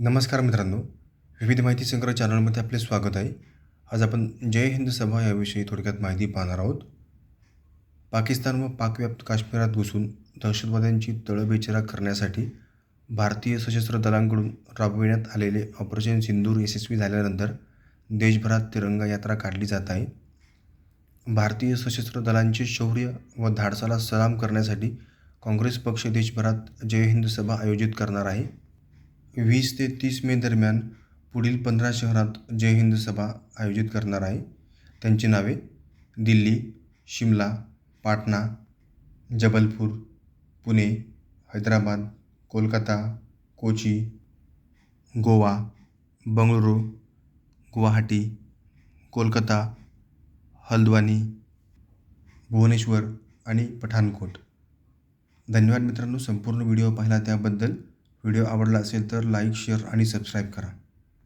नमस्कार मित्रांनो विविध माहिती संग्रह चॅनलमध्ये आपले स्वागत आहे. आज आपण जय हिंद सभा याविषयी थोडक्यात माहिती पाहणार आहोत. पाकिस्तान व पाकव्याप्त काश्मीरात घुसून दहशतवाद्यांची तळबेचरा करण्यासाठी भारतीय सशस्त्र दलांकडून राबविण्यात आलेले ऑपरेशन सिंदूर यशस्वी झाल्यानंतर देशभरात तिरंगा यात्रा काढली जात आहे. भारतीय सशस्त्र दलांचे शौर्य व धाडसाला सलाम करण्यासाठी काँग्रेस पक्ष देशभरात जय हिंद सभा आयोजित करणार आहे. वीस ते तीस मे दरम्यान पुढील पंधरा शहरात जय हिंद सभा आयोजित करणार आहे. त्यांची नावे दिल्ली शिमला पाटणा जबलपूर पुणे हैदराबाद कोलकाता कोची गोवा बंगळुरू गुवाहाटी कोलकाता हल्द्वानी भुवनेश्वर आणि पठाणकोट. धन्यवाद मित्रांनो संपूर्ण व्हिडिओ पाहिला त्याबद्दल. व्हिडिओ आवडला असेल तर लाईक शेअर आणि सबस्क्राईब करा.